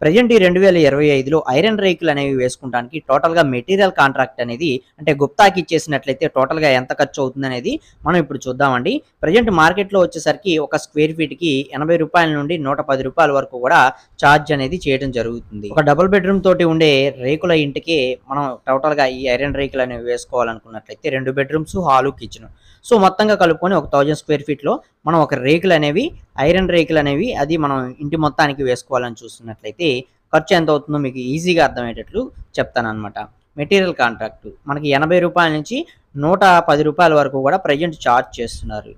Present ఈ రెండు వేల ఇరవై ఐదులో ఐరన్ రేకులు అనేవి వేసుకుంటానికి టోటల్గా మెటీరియల్ కాంట్రాక్ట్ అనేది అంటే గుప్తాకి ఇచ్చేసినట్లయితే టోటల్గా ఎంత ఖర్చు అవుతుంది అనేది మనం ఇప్పుడు చూద్దామండి. ప్రజెంట్ మార్కెట్లో వచ్చేసరికి ఒక స్క్వేర్ ఫీట్కి ఎనభై రూపాయల నుండి నూట పది రూపాయల వరకు కూడా ఛార్జ్ అనేది చేయడం జరుగుతుంది. ఒక డబుల్ బెడ్రూమ్ తోటి ఉండే రేకుల ఇంటికి మనం టోటల్గా ఈ ఐరన్ రేకులు అనేవి వేసుకోవాలనుకున్నట్లయితే రెండు బెడ్రూమ్స్ హాలు కిచెన్. సో మొత్తంగా కలుపుకొని ఒక థౌజండ్ స్క్వేర్ ఫీట్లో మనం ఒక రేకులు అనేవి ఐరన్ రేకులు అనేవి అది మనం ఇంటి మొత్తానికి వేసుకోవాలని చూస్తున్నట్లయితే ఖర్చు ఎంత అవుతుందో మీకు ఈజీగా అర్థమయ్యేటట్లు చెప్తాను మెటీరియల్ కాంట్రాక్ట్. మనకి ఎనభై రూపాయల నుంచి నూట పది రూపాయల వరకు కూడా ప్రజెంట్ ఛార్జ్ చేస్తున్నారు.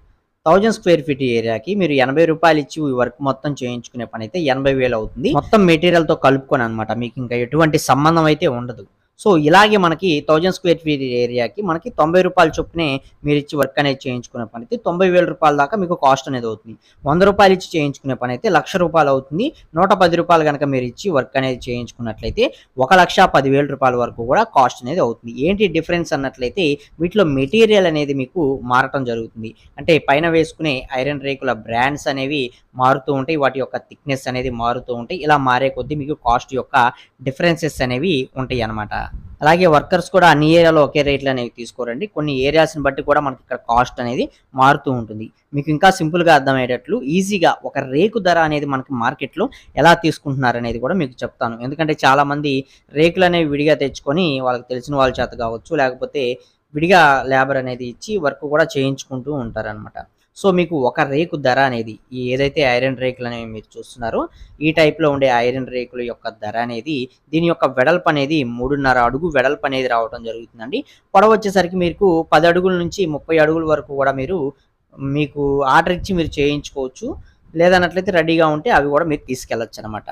థౌజండ్ స్క్వేర్ ఫీట్ ఏరియాకి మీరు ఎనభై రూపాయలు ఇచ్చి ఈ వర్క్ మొత్తం చేయించుకునే పని అయితే ఎనభై వేలు అవుతుంది. మొత్తం మెటీరియల్తో కలుపుకొని అనమాట మీకు ఇంకా ఎటువంటి సంబంధం అయితే ఉండదు. సో ఇలాగే మనకి థౌజండ్ స్క్వేర్ ఫీట్ ఏరియాకి మనకి తొంభై రూపాయల చొప్పునే మీరు ఇచ్చి వర్క్ అనేది చేయించుకునే పని అయితే తొంభై వేల రూపాయల దాకా మీకు కాస్ట్ అనేది అవుతుంది. వంద రూపాయలు ఇచ్చి చేయించుకునే పని అయితే లక్ష రూపాయలు అవుతుంది. నూట పది రూపాయలు కనుక మీరు ఇచ్చి వర్క్ అనేది చేయించుకున్నట్లయితే ఒక లక్ష పదివేల రూపాయల వరకు కూడా కాస్ట్ అనేది అవుతుంది. ఏంటి డిఫరెన్స్ అన్నట్లయితే వీటిలో మెటీరియల్ అనేది మీకు మారటం జరుగుతుంది. అంటే పైన వేసుకునే ఐరన్ రేకుల బ్రాండ్స్ అనేవి మారుతూ ఉంటాయి. వాటి యొక్క థిక్నెస్ అనేది మారుతూ ఉంటాయి. ఇలా మారే కొద్దీ మీకు కాస్ట్ యొక్క డిఫరెన్సెస్ అనేవి ఉంటాయి అన్నమాట. అలాగే వర్కర్స్ కూడా అన్ని ఏరియాలో ఒకే రేట్లు అనేవి తీసుకోరండి. కొన్ని ఏరియాస్ని బట్టి కూడా మనకి ఇక్కడ కాస్ట్ అనేది మారుతూ ఉంటుంది. మీకు ఇంకా సింపుల్గా అర్థమయ్యేటట్లు ఈజీగా ఒక రేకు ధర అనేది మనకి మార్కెట్లో ఎలా తీసుకుంటున్నారు అనేది కూడా మీకు చెప్తాను. ఎందుకంటే చాలామంది రేకులు అనేవి విడిగా తెచ్చుకొని వాళ్ళకి తెలిసిన వాళ్ళ చేత కావచ్చు లేకపోతే విడిగా లేబర్ అనేది ఇచ్చి వర్క్ కూడా చేయించుకుంటూ ఉంటారనమాట సో మీకు ఒక రేకు ధర అనేది ఏదైతే ఐరన్ రేకులు అనేవి మీరు చూస్తున్నారో ఈ టైప్లో ఉండే ఐరన్ రేకుల యొక్క ధర అనేది దీని యొక్క వెడల్పు అనేది మూడున్నర అడుగు వెడల్పు అనేది రావడం జరుగుతుందండి. పొడవు వచ్చేసరికి మీకు పది అడుగుల నుంచి ముప్పై అడుగుల వరకు కూడా మీరు మీకు ఆర్డర్ ఇచ్చి మీరు చేయించుకోవచ్చు. లేదన్నట్లయితే రెడీగా ఉంటే అవి కూడా మీరు తీసుకెళ్ళచ్చు అనమాట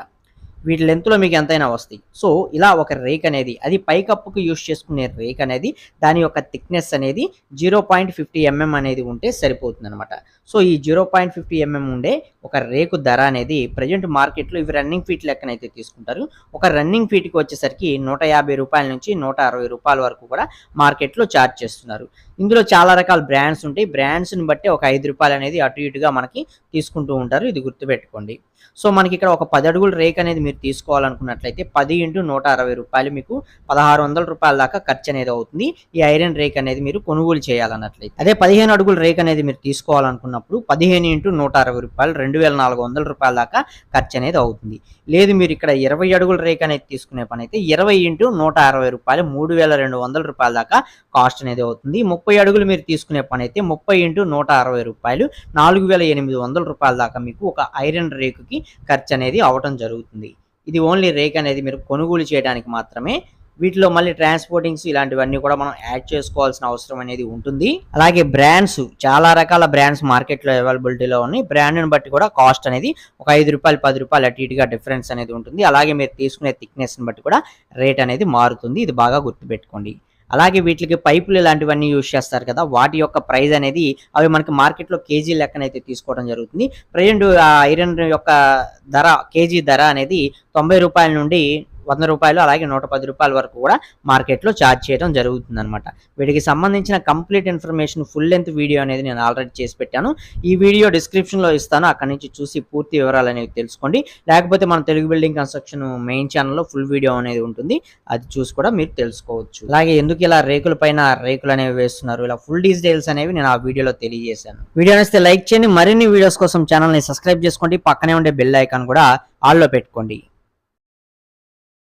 వీటి లెంత్లో మీకు ఎంతైనా వస్తాయి. సో ఇలా ఒక రేక్ అనేది అది పైకప్పుకు యూస్ చేసుకునే రేక్ అనేది దాని యొక్క థిక్నెస్ అనేది జీరో పాయింట్ ఫిఫ్టీ ఎంఎం అనేది ఉంటే సరిపోతుంది అనమాట సో ఈ జీరో పాయింట్ ఫిఫ్టీ ఎంఎం ఉండే ఒక రేకు ధర అనేది ప్రజెంట్ మార్కెట్లో ఇవి రన్నింగ్ ఫీట్ లెక్కనైతే తీసుకుంటారు. ఒక రన్నింగ్ ఫీట్కి వచ్చేసరికి నూట యాభై రూపాయల నుంచి నూట అరవై రూపాయల వరకు కూడా మార్కెట్లో ఛార్జ్ చేస్తున్నారు. ఇందులో చాలా రకాల బ్రాండ్స్ ఉంటాయి. బ్రాండ్స్ని బట్టి ఒక ఐదు రూపాయలు అనేది అటు ఇటుగా మనకి తీసుకుంటూ ఉంటారు. ఇది గుర్తుపెట్టుకోండి. సో మనకి ఇక్కడ ఒక పది అడుగుల రేక్ అనేది మీరు తీసుకోవాలనుకున్నట్లయితే పది ఇంటూ నూట అరవై రూపాయలు మీకు పదహారు వందల రూపాయల దాకా ఖర్చు అనేది అవుతుంది. ఈ ఐరన్ రేక్ అనేది మీరు కొనుగోలు చేయాలన్నట్లయితే. అదే పదిహేను అడుగుల రేక్ అనేది మీరు తీసుకోవాలనుకున్నప్పుడు పదిహేను ఇంటూ నూట అరవై రూపాయలు రెండు వేల నాలుగు వందల రూపాయల దాకా ఖర్చు అనేది అవుతుంది. లేదు మీరు ఇక్కడ ఇరవై అడుగుల రేక్ అనేది తీసుకునే పని అయితే ఇరవై ఇంటూ నూట అరవై రూపాయలు మూడు వేల రెండు వందల రూపాయల దాకా కాస్ట్ అనేది అవుతుంది. ముప్పై ముప్పై అడుగులు మీరు తీసుకునే పని అయితే ముప్పై ఇంటూ నూట అరవై రూపాయలు నాలుగు వేల ఎనిమిది వందల రూపాయల దాకా మీకు ఒక ఐరన్ రేకుకి ఖర్చు అనేది అవటం జరుగుతుంది. ఇది ఓన్లీ రేక్ అనేది మీరు కొనుగోలు చేయడానికి మాత్రమే. వీటిలో మళ్ళీ ట్రాన్స్పోర్టింగ్స్ ఇలాంటివన్నీ కూడా మనం యాడ్ చేసుకోవాల్సిన అవసరం అనేది ఉంటుంది. అలాగే బ్రాండ్స్ చాలా రకాల బ్రాండ్స్ మార్కెట్లో అవైలబిలిటీలో ఉన్నాయి. బ్రాండ్ని బట్టి కూడా కాస్ట్ అనేది ఒక ఐదు రూపాయలు పది రూపాయలు అటు ఇటుగా డిఫరెన్స్ అనేది ఉంటుంది. అలాగే మీరు తీసుకునే థిక్నెస్ని బట్టి కూడా రేట్ అనేది మారుతుంది. ఇది బాగా గుర్తుపెట్టుకోండి. అలాగే వీటికి పైపులు ఇలాంటివన్నీ యూజ్ చేస్తారు కదా. వాటి యొక్క ప్రైస్ అనేది అవి మనకి మార్కెట్లో కేజీ లెక్కనైతే తీసుకోవడం జరుగుతుంది. ప్రజెంట్ ఆ ఐరన్ యొక్క ధర కేజీ ధర అనేది తొంభై రూపాయల నుండి వంద రూపాయలు అలాగే నూట పది రూపాయల వరకు కూడా మార్కెట్లో ఛార్జ్ చేయడం జరుగుతుంది అనమాట వీటికి సంబంధించిన complete information full length video అనేది నేను ఆల్రెడీ చేసి పెట్టాను. ఈ వీడియో డిస్క్రిప్షన్లో ఇస్తాను. అక్కడ నుంచి చూసి పూర్తి వివరాలు అనేవి తెలుసుకోండి. లేకపోతే మన తెలుగు బిల్డింగ్ కన్స్ట్రక్షన్ మెయిన్ ఛానల్లో ఫుల్ వీడియో అనేది ఉంటుంది. అది చూసి కూడా మీరు తెలుసుకోవచ్చు. అలాగే ఎందుకు ఇలా రేకుల పైన రేకులు అనేవి వేస్తున్నారు? ఇలా ఫుల్ డీటెయిల్స్ అనేవి నేను ఆ వీడియోలో తెలియజేశాను. వీడియో నచ్చితే లైక్ చేయండి. మరిన్ని వీడియోస్ కోసం ఛానల్ని సబ్స్క్రైబ్ చేసుకోండి. పక్కనే ఉండే బెల్ ఐకాన్ కూడా ఆల్లో పెట్టుకోండి.